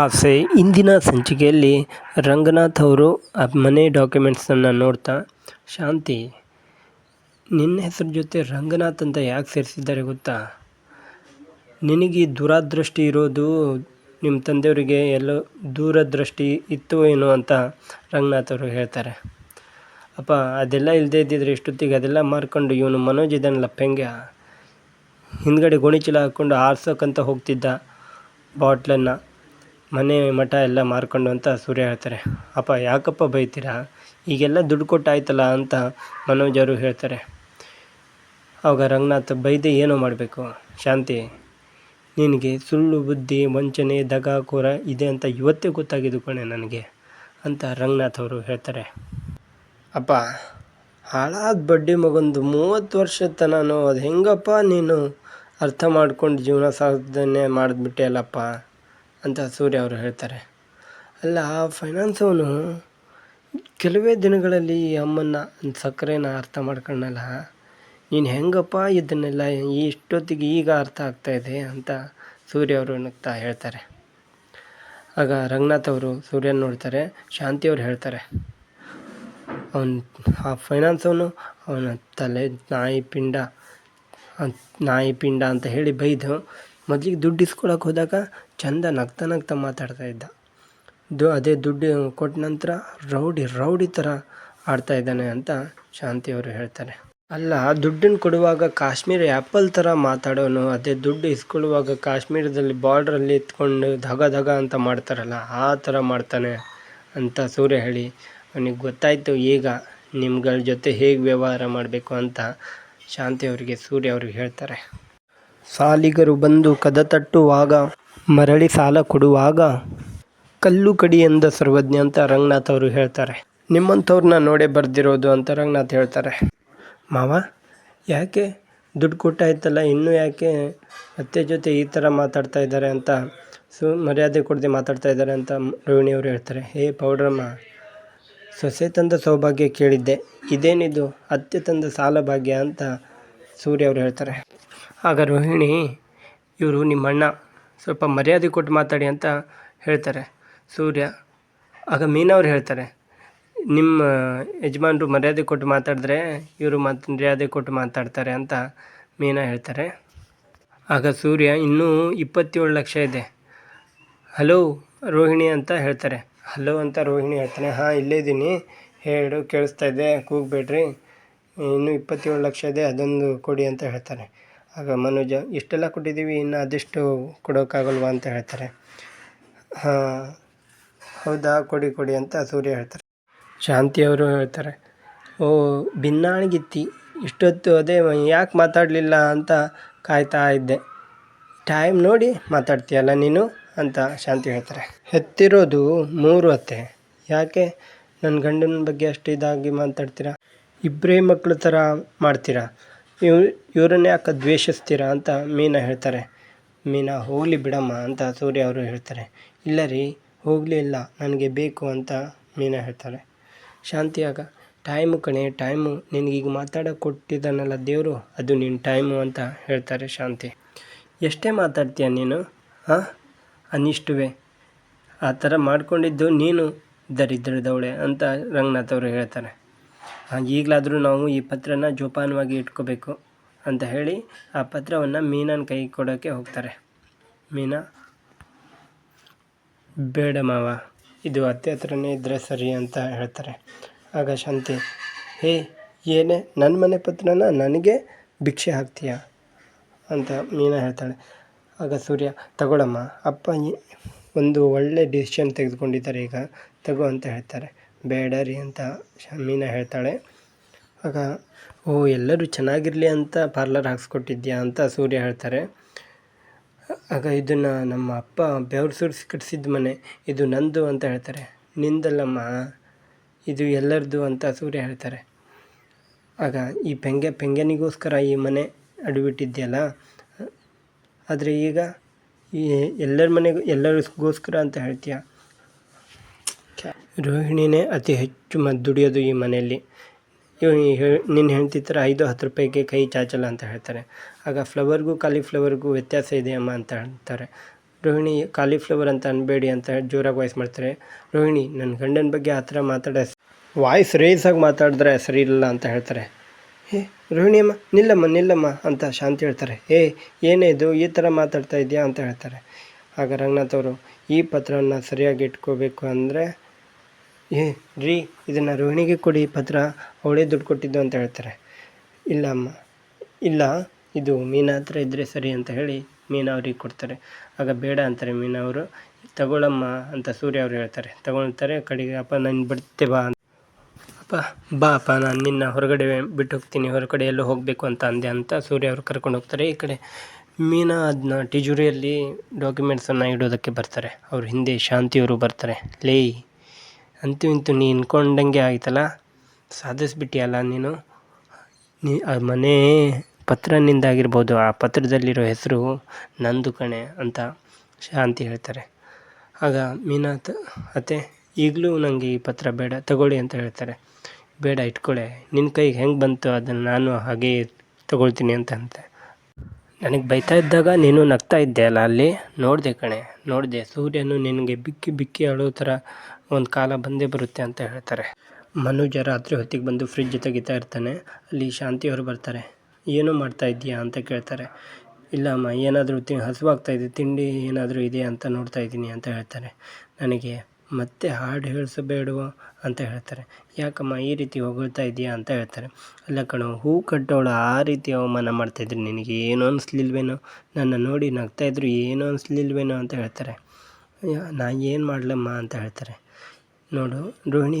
ಆಸೆ ಇಂದಿನ ಸಂಚಿಕೆಯಲ್ಲಿ ರಂಗನಾಥ್ ಅವರು ಮನೆ ಡಾಕ್ಯುಮೆಂಟ್ಸನ್ನು ನೋಡ್ತಾ, ಶಾಂತಿ, ನಿನ್ನ ಹೆಸರು ಜೊತೆ ರಂಗನಾಥ್ ಅಂತ ಯಾಕೆ ಸೇರಿಸಿದ್ದಾರೆ ಗೊತ್ತಾ? ನಿನಗೆ ದುರಾದೃಷ್ಟಿ ಇರೋದು ನಿಮ್ಮ ತಂದೆಯವರಿಗೆ ಎಲ್ಲೋ ದೂರದೃಷ್ಟಿ ಇತ್ತು ಏನೋ ಅಂತ ರಂಗನಾಥ್ ಅವರು ಹೇಳ್ತಾರೆ. ಅಪ್ಪ, ಅದೆಲ್ಲ ಇಲ್ಲದೆ ಇದ್ದಿದ್ರೆ ಇಷ್ಟೊತ್ತಿಗೆ ಅದೆಲ್ಲ ಮಾರ್ಕೊಂಡು ಇವನು ಮನೋಜ್ ಇದ್ದಾನಲ್ಲ ಪೆಂಗ್ಯ. ಹಿಂದ್ಗಡೆ ಗೋಣಿಚೀಲ ಹಾಕ್ಕೊಂಡು ಆರ್ಸೋಕ್ಕಂತ ಹೋಗ್ತಿದ್ದ ಬಾಟ್ಲನ್ನು. ಮನೆ ಮಠ ಎಲ್ಲ ಮಾರ್ಕೊಂಡು ಅಂತ ಸೂರ್ಯ ಹೇಳ್ತಾರೆ. ಅಪ್ಪ, ಯಾಕಪ್ಪ ಬೈತೀರಾ? ಈಗೆಲ್ಲ ದುಡ್ಡು ಕೊಟ್ಟಾಯ್ತಲ್ಲ ಅಂತ ಮನೋಜ್ ಅವರು ಹೇಳ್ತಾರೆ. ಆವಾಗ ರಂಗನಾಥ್, ಬೈದೆ ಏನೋ ಮಾಡಬೇಕು? ಶಾಂತಿ, ನಿನಗೆ ಸುಳ್ಳು, ಬುದ್ಧಿ, ವಂಚನೆ ದಗಾಕೋರ ಇದೆ ಅಂತ ಇವತ್ತೇ ಗೊತ್ತಾಗಿದ್ದು ಕಣೆ ನನಗೆ ಅಂತ ರಂಗನಾಥ್ ಅವರು ಹೇಳ್ತಾರೆ. ಅಪ್ಪ, ಹಾಳಾದ ಬಡ್ಡಿ ಮಗೊಂದು ಮೂವತ್ತು ವರ್ಷದ ತನಕ ಅದು ಹೆಂಗಪ್ಪ ನೀನು ಅರ್ಥ ಮಾಡ್ಕೊಂಡು ಜೀವನ ಸಾಧನೆ ಮಾಡಿದ್ಬಿಟ್ಟೆ ಅಲ್ಲಪ್ಪ? ಅಂತ ಸೂರ್ಯ ಅವರು ಹೇಳ್ತಾರೆ. ಅಲ್ಲ ಫೈನಾನ್ಸ್ ಅವನು ಕೆಲವೇ ದಿನಗಳಲ್ಲಿ ಈ ಅಮ್ಮನ್ನ, ಸಕ್ಕರೆನ ಅರ್ಥ ಮಾಡ್ಕೊಂಡಲ್ಲ ನೀನು ಹೆಂಗಪ್ಪ ಇದನ್ನೆಲ್ಲ ಇಷ್ಟೊತ್ತಿಗೆ ಈಗ ಅರ್ಥ ಆಗ್ತಾ ಇದೆ ಅಂತ ಸೂರ್ಯ ಅವರು ನಗ್ತಾ ಹೇಳ್ತಾರೆ. ಆಗ ರಂಗನಾಥ್ ಅವರು ಸೂರ್ಯನ ನೋಡ್ತಾರೆ, ಶಾಂತಿ ಅವ್ರು ಹೇಳ್ತಾರೆ, ಅವನು, ಆ ಫೈನಾನ್ಸ್ ಅವನು ತಲೆ, ನಾಯಿ ಪಿಂಡ ನಾಯಿ ಪಿಂಡ ಅಂತ ಹೇಳಿ ಬೈದು, ಮೊದಲಿಗೆ ದುಡ್ಡು ಇಸ್ಕೊಳಕ್ಕೆ ಹೋದಾಗ ಚಂದ ನಗ್ತಾ ನಗ್ತಾ ಮಾತಾಡ್ತಾ ಇದ್ದ. ದು ಅದೇ ದುಡ್ಡು ಕೊಟ್ಟ ನಂತರ ರೌಡಿ ರೌಡಿ ಥರ ಆಡ್ತಾ ಇದ್ದಾನೆ ಅಂತ ಶಾಂತಿ ಅವರು ಹೇಳ್ತಾರೆ. ಅಲ್ಲ ದುಡ್ಡನ್ನು ಕೊಡುವಾಗ ಕಾಶ್ಮೀರ ಆ್ಯಪಲ್ ಥರ ಮಾತಾಡೋನು, ಅದೇ ದುಡ್ಡು ಇಸ್ಕೊಳ್ಳುವಾಗ ಕಾಶ್ಮೀರದಲ್ಲಿ ಬಾರ್ಡ್ರಲ್ಲಿ ಎತ್ಕೊಂಡು ಧಗ ಧಗ ಅಂತ ಮಾಡ್ತಾರಲ್ಲ, ಆ ಥರ ಮಾಡ್ತಾನೆ ಅಂತ ಸೂರ್ಯ ಹೇಳಿ, ಅವನಿಗೆ ಗೊತ್ತಾಯಿತು ಈಗ ನಿಮ್ಗಳ ಜೊತೆ ಹೇಗೆ ವ್ಯವಹಾರ ಮಾಡಬೇಕು ಅಂತ ಶಾಂತಿ ಅವರಿಗೆ ಸೂರ್ಯ ಅವ್ರಿಗೆ ಹೇಳ್ತಾರೆ. ಸಾಲಿಗರು ಬಂದು ಕದ ತಟ್ಟುವಾಗ ಮರಳಿ ಸಾಲ ಕೊಡುವಾಗ ಕಲ್ಲು ಕಡಿ ಎಂದ ಸರ್ವಜ್ಞ ಅಂತ ರಂಗನಾಥ್ ಅವರು ಹೇಳ್ತಾರೆ. ನಿಮ್ಮಂಥವ್ರನ್ನ ನೋಡೇ ಬರ್ದಿರೋದು ಅಂತ ರಂಗನಾಥ್ ಹೇಳ್ತಾರೆ. ಮಾವ, ಯಾಕೆ ದುಡ್ಡು ಕೊಟ್ಟಾಯ್ತಲ್ಲ, ಇನ್ನೂ ಯಾಕೆ ಅತ್ತೆ ಜೊತೆ ಈ ಥರ ಮಾತಾಡ್ತಾ ಇದ್ದಾರೆ ಅಂತ ಸು ಮರ್ಯಾದೆ ಕೊಡದೆ ಮಾತಾಡ್ತಾ ಇದ್ದಾರೆ ಅಂತ ರೋಹಿಣಿಯವರು ಹೇಳ್ತಾರೆ. ಹೇ ಪೌಡ್ರಮ್ಮ, ಸೊಸೆ ತಂದ ಸೌಭಾಗ್ಯ ಕೇಳಿದ್ದೆ, ಇದೇನಿದು ಅತ್ತೆ ತಂದ ಸಾಲ ಭಾಗ್ಯ ಅಂತ ಸೂರ್ಯ ಅವರು ಹೇಳ್ತಾರೆ. ಆಗ ರೋಹಿಣಿ, ಇವರು ನಿಮ್ಮ ಅಣ್ಣ ಸ್ವಲ್ಪ ಮರ್ಯಾದೆ ಕೊಟ್ಟು ಮಾತಾಡಿ ಅಂತ ಹೇಳ್ತಾರೆ. ಸೂರ್ಯ, ಆಗ ಮೀನವ್ರು ಹೇಳ್ತಾರೆ, ನಿಮ್ಮ ಯಜಮಾನರು ಮರ್ಯಾದೆ ಕೊಟ್ಟು ಮಾತಾಡಿದ್ರೆ ಇವರು ಮಾತು, ಮರ್ಯಾದೆ ಕೊಟ್ಟು ಮಾತಾಡ್ತಾರೆ ಅಂತ ಮೀನಾ ಹೇಳ್ತಾರೆ. ಆಗ ಸೂರ್ಯ, ಇನ್ನೂ ಇಪ್ಪತ್ತೇಳು ಲಕ್ಷ ಇದೆ. ಹಲೋ ರೋಹಿಣಿ ಅಂತ ಹೇಳ್ತಾರೆ. ಹಲೋ ಅಂತ ರೋಹಿಣಿ ಹೇಳ್ತಾನೆ. ಹಾಂ, ಇಲ್ಲೇ ಇದ್ದೀನಿ. ಹೇಳು, ಕೇಳಿಸ್ತಾ ಇದೆ. ಕೂಗಬೇಡ್ರಿ. ಇನ್ನೂ ಇಪ್ಪತ್ತೇಳು ಲಕ್ಷ ಇದೆ, ಅದೊಂದು ಕೊಡಿ ಅಂತ ಹೇಳ್ತಾರೆ. ಆಗ ಮನೋಜ, ಇಷ್ಟೆಲ್ಲ ಕೊಟ್ಟಿದ್ದೀವಿ, ಇನ್ನು ಅದೆಷ್ಟು ಕೊಡೋಕ್ಕಾಗಲ್ವಾ ಅಂತ ಹೇಳ್ತಾರೆ. ಹಾಂ, ಹೌದಾ, ಕೊಡಿ ಕೊಡಿ ಅಂತ ಸೂರ್ಯ ಹೇಳ್ತಾರೆ. ಶಾಂತಿಯವರು ಹೇಳ್ತಾರೆ, ಓ, ಭಿನ್ನಾಣಿಗಿತ್ತಿ, ಇಷ್ಟೊತ್ತು ಅದೇ ಯಾಕೆ ಮಾತಾಡಲಿಲ್ಲ ಅಂತ ಕಾಯ್ತಾ ಇದ್ದೆ. ಟೈಮ್ ನೋಡಿ ಮಾತಾಡ್ತೀಯಲ್ಲ ನೀನು? ಅಂತ ಶಾಂತಿ ಹೇಳ್ತಾರೆ. ಹೆತ್ತಿರೋದು ಮೂರು ಅತ್ತೆ. ಯಾಕೆ? ನನ್ನ ಗಂಡನ ಬಗ್ಗೆ ಅಷ್ಟು ಇದಾಗಿ ಮಾತಾಡ್ತೀರಾ? ಇಬ್ಬರೇ ಮಕ್ಕಳು ಥರ ಮಾಡ್ತೀರಾ? ಇವ್ ಇವ್ರನ್ನ ಯಾಕೆ ದ್ವೇಷಿಸ್ತೀರಾ ಅಂತ ಮೀನಾ ಹೇಳ್ತಾರೆ. ಮೀನಾ, ಹೋಗಲಿ ಬಿಡಮ್ಮ ಅಂತ ಸೂರ್ಯ ಅವರು ಹೇಳ್ತಾರೆ. ಇಲ್ಲ ರೀ, ಹೋಗಲಿ ಇಲ್ಲ, ನನಗೆ ಬೇಕು ಅಂತ ಮೀನಾ ಹೇಳ್ತಾರೆ. ಶಾಂತಿಯಾಗ, ಟೈಮು ಕಣೆ, ಟೈಮು, ನಿನಗೀಗ ಮಾತಾಡೋಕೆ ಕೊಟ್ಟಿದ್ದಾನಲ್ಲ ದೇವರು, ಅದು ನಿನ್ನ ಟೈಮು ಅಂತ ಹೇಳ್ತಾರೆ ಶಾಂತಿ. ಎಷ್ಟೇ ಮಾತಾಡ್ತೀಯ ನೀನು? ಹಾಂ ಅನಿಷ್ಟುವೆ? ಆ ಥರ ಮಾಡ್ಕೊಂಡಿದ್ದು ನೀನು, ದರಿದ್ರದವಳೆ ಅಂತ ರಂಗನಾಥ್ ಅವರು ಹೇಳ್ತಾರೆ. ಈಗಲಾದರೂ ನಾವು ಈ ಪತ್ರನ ಜೋಪಾನವಾಗಿ ಇಟ್ಕೋಬೇಕು ಅಂತ ಹೇಳಿ ಆ ಪತ್ರವನ್ನು ಮೀನನ ಕೈ ಕೊಡೋಕ್ಕೆ ಹೋಗ್ತಾರೆ. ಮೀನಾ? ಬೇಡ ಮಾವ, ಇದು ಅತ್ತೆ ಹತ್ರನೇ ಇದ್ದರೆ ಸರಿ ಅಂತ ಹೇಳ್ತಾರೆ. ಆಗ ಶಾಂತಿ, ಹೇ, ಏನೇ ನನ್ನ ಮನೆ ಪತ್ರನ ನನಗೆ ಭಿಕ್ಷೆ ಹಾಕ್ತೀಯಾ? ಅಂತ ಮೀನಾ ಹೇಳ್ತಾಳೆ. ಆಗ ಸೂರ್ಯ, ತಗೊಳಮ್ಮ, ಅಪ್ಪ ಒಂದು ಒಳ್ಳೆ ಡಿಸಿಷನ್ ತೆಗೆದುಕೊಂಡಿದ್ದಾರೆ ಈಗ, ತಗೋ ಅಂತ ಹೇಳ್ತಾರೆ. ಬೇಡ ರೀ ಅಂತ ಶಮೀನ ಹೇಳ್ತಾಳೆ. ಆಗ, ಓ, ಎಲ್ಲರೂ ಚೆನ್ನಾಗಿರಲಿ ಅಂತ ಪಾರ್ಲರ್ ಹಾಕ್ಸ್ಕೊಟ್ಟಿದ್ಯಾ ಅಂತ ಸೂರ್ಯ ಹೇಳ್ತಾರೆ. ಆಗ, ಇದನ್ನು ನಮ್ಮ ಅಪ್ಪ ಬೆವ್ರು ಸುರಿಸಿ ಕಟ್ಸಿದ ಮನೆ, ಇದು ನಂದು ಅಂತ ಹೇಳ್ತಾರೆ. ನಿಂದಲ್ಲಮ್ಮ, ಇದು ಎಲ್ಲರದು ಅಂತ ಸೂರ್ಯ ಹೇಳ್ತಾರೆ. ಆಗ, ಈ ಪೆಂಗೆ, ಪೆಂಗನಿಗೋಸ್ಕರ ಈ ಮನೆ ಅಡಿಬಿಟ್ಟಿದ್ಯಲ್ಲ? ಆದರೆ ಈಗ ಈ ಎಲ್ಲರ ಮನೆಗೂ, ಎಲ್ಲರಿಗೋಸ್ಕರ ಅಂತ ಹೇಳ್ತೀಯ? ರೋಹಿಣಿನೇ ಅತಿ ಹೆಚ್ಚು ಮದ್ದು ದುಡಿಯೋದು ಈ ಮನೆಯಲ್ಲಿ. ಇವ್ ನಿನ್ನ ಹೆಂಡತಿ ಥರ ಐದು ಹತ್ತು ರೂಪಾಯಿಗೆ ಕೈ ಚಾಚಲ್ಲ ಅಂತ ಹೇಳ್ತಾರೆ. ಆಗ ಫ್ಲವರ್ಗೂ ಕಾಲಿಫ್ಲವರ್ಗೂ ವ್ಯತ್ಯಾಸ ಇದೆಯಮ್ಮ ಅಂತ ಹೇಳ್ತಾರೆ. ರೋಹಿಣಿ, ಕಾಲಿಫ್ಲವರ್ ಅಂತ ಅನ್ಬೇಡಿ ಅಂತ ಜೋರಾಗಿ ವಾಯ್ಸ್ ಮಾಡ್ತಾರೆ. ರೋಹಿಣಿ ನನ್ನ ಗಂಡನ ಬಗ್ಗೆ ಆ ಥರ ಮಾತಾಡ, ವಾಯ್ಸ್ ರೇಸಾಗಿ ಮಾತಾಡಿದ್ರೆ ಸರಿ ಇಲ್ಲ ಅಂತ ಹೇಳ್ತಾರೆ. ಏ ರೋಹಿಣಿ ಅಮ್ಮ, ನಿಲ್ಲಮ್ಮ ನಿಲ್ಲಮ್ಮ ಅಂತ ಶಾಂತಿ ಹೇಳ್ತಾರೆ. ಏ ಏನೇ ಇದು? ಈ ಥರ ಮಾತಾಡ್ತಾ ಇದೆಯಾ? ಅಂತ ಹೇಳ್ತಾರೆ. ಆಗ ರಂಗನಾಥ್ ಅವರು, ಈ ಪತ್ರವನ್ನು ಸರಿಯಾಗಿ ಇಟ್ಕೋಬೇಕು ಅಂದರೆ ಏ, ರೀ, ಇದನ್ನು ರೋಹಿಣಿಗೆ ಕೊಡಿ, ಪತ್ರ. ಅವಳೇ ದುಡ್ಡು ಕೊಟ್ಟಿದ್ದು ಅಂತ ಹೇಳ್ತಾರೆ. ಇಲ್ಲ, ಅಮ್ಮ. ಇಲ್ಲ, ಇದು ಮೀನಾ ಹತ್ರ ಇದ್ದರೆ ಸರಿ ಅಂತ ಹೇಳಿ ಮೀನಾ ಅವ್ರಿಗೆ ಕೊಡ್ತಾರೆ. ಆಗ ಬೇಡ ಅಂತಾರೆ ಮೀನಾ ಅವರು. ತಗೊಳಮ್ಮ ಅಂತ ಸೂರ್ಯ ಅವರು ಹೇಳ್ತಾರೆ. ತಗೊಳ್ತಾರೆ, ಕಡೆಗೆ, ಅಪ್ಪ, ನಾನು ಬಿಡ್ತೆ ಬಾ ಅಂತ. ಅಪ್ಪ, ಬಾ, ಅಪ್ಪ, ನಾನು ನಿನ್ನ ಹೊರಗಡೆ ಬಿಟ್ಟು ಹೋಗ್ತೀನಿ. ಹೊರಗಡೆ ಎಲ್ಲೋ ಹೋಗಬೇಕು ಅಂತ ಅಂದೆ ಅಂತ ಸೂರ್ಯ ಅವರು ಕರ್ಕೊಂಡು ಹೋಗ್ತಾರೆ. ಈ ಕಡೆ ಮೀನಾ ಅದನ್ನ ಟಿಜುರಿಯಲ್ಲಿ ಡಾಕ್ಯುಮೆಂಟ್ಸನ್ನು ಇಡೋದಕ್ಕೆ ಬರ್ತಾರೆ. ಅವ್ರ ಹಿಂದೆ ಶಾಂತಿಯವರು ಬರ್ತಾರೆ. ಲೇ ಅಂತೂ ಇಂತೂ ನೀ ಅನ್ಕೊಂಡಂಗೆ ಆಯ್ತಲ್ಲ? ಸಾಧಿಸ್ಬಿಟ್ಟಿಯಲ್ಲ ನೀನು? ನೀ, ಆ ಮನೆ ಪತ್ರನಿಂದಾಗಿರ್ಬೋದು ಆ ಪತ್ರದಲ್ಲಿರೋ ಹೆಸರು ನಂದು ಕಣೆ ಅಂತ ಶಾಂತಿ ಹೇಳ್ತಾರೆ. ಆಗ ಮೀನಾಥ್ ಅತ್ತೆ, ಈಗಲೂ ನನಗೆ ಈ ಪತ್ರ ಬೇಡ, ತಗೊಳ್ಳಿ ಅಂತ ಹೇಳ್ತಾರೆ. ಬೇಡ ಇಟ್ಕೊಳ್ಳೆ ನಿನ್ನ ಕೈಗೆ ಹೆಂಗೆ ಬಂತು ಅದನ್ನು ನಾನು ಹಾಗೇ ತಗೊಳ್ತೀನಿ ಅಂತ ಅಂತೆ. ನನಗೆ ಬೈತಾ ಇದ್ದಾಗ ನೀನು ನಗ್ತಾ ಇದ್ದೆ ಅಲ್ಲ ಅಲ್ಲಿ? ನೋಡಿದೆ ಕಣೆ, ನೋಡಿದೆ. ಸೂರ್ಯನು ನಿನಗೆ ಬಿಕ್ಕಿ ಬಿಕ್ಕಿ ಅಳೋ ಥರ ಒಂದು ಕಾಲ ಬಂದೇ ಬರುತ್ತೆ ಅಂತ ಹೇಳ್ತಾರೆ. ಮನುಜ ರಾತ್ರಿ ಹೊತ್ತಿಗೆ ಬಂದು ಫ್ರಿಜ್ ತೆಗಿತಾ ಇರ್ತಾನೆ. ಅಲ್ಲಿ ಶಾಂತಿ ಅವರು ಬರ್ತಾರೆ. ಏನು ಮಾಡ್ತಾ ಇದ್ದೀಯಾ? ಅಂತ ಕೇಳ್ತಾರೆ. ಇಲ್ಲ ಅಮ್ಮ, ಏನಾದರೂ ತಿ, ಹಸುವಾಗ್ತಾ ತಿಂಡಿ ಏನಾದರೂ ಇದೆಯಾ ಅಂತ ನೋಡ್ತಾ ಇದ್ದೀನಿ ಅಂತ ಹೇಳ್ತಾರೆ. ನನಗೆ ಮತ್ತೆ ಹಾಡು ಹೇಳಿಸಬೇಡವೋ? ಅಂತ ಹೇಳ್ತಾರೆ. ಯಾಕಮ್ಮ, ಈ ರೀತಿ ಹೊಗಳ್ತಾ ಇದೆಯಾ? ಅಂತ ಹೇಳ್ತಾರೆ. ಅಲ್ಲ ಕಣೋ, ಹೂ ಕಟ್ಟೋಳು ಆ ರೀತಿ ಅವಮಾನ ಮಾಡ್ತಾಯಿದ್ರು ನಿನಗೆ ಏನೂ ಅನಿಸ್ಲಿಲ್ವೇನೋ? ನನ್ನ ನೋಡಿ ನಗ್ತಾಯಿದ್ರು ಏನೂ ಅನಿಸ್ಲಿಲ್ವೇನೋ? ಅಂತ ಹೇಳ್ತಾರೆ. ನಾ ಏನು ಮಾಡಲಮ್ಮ? ಅಂತ ಹೇಳ್ತಾರೆ. ನೋಡು ರೋಹಿಣಿ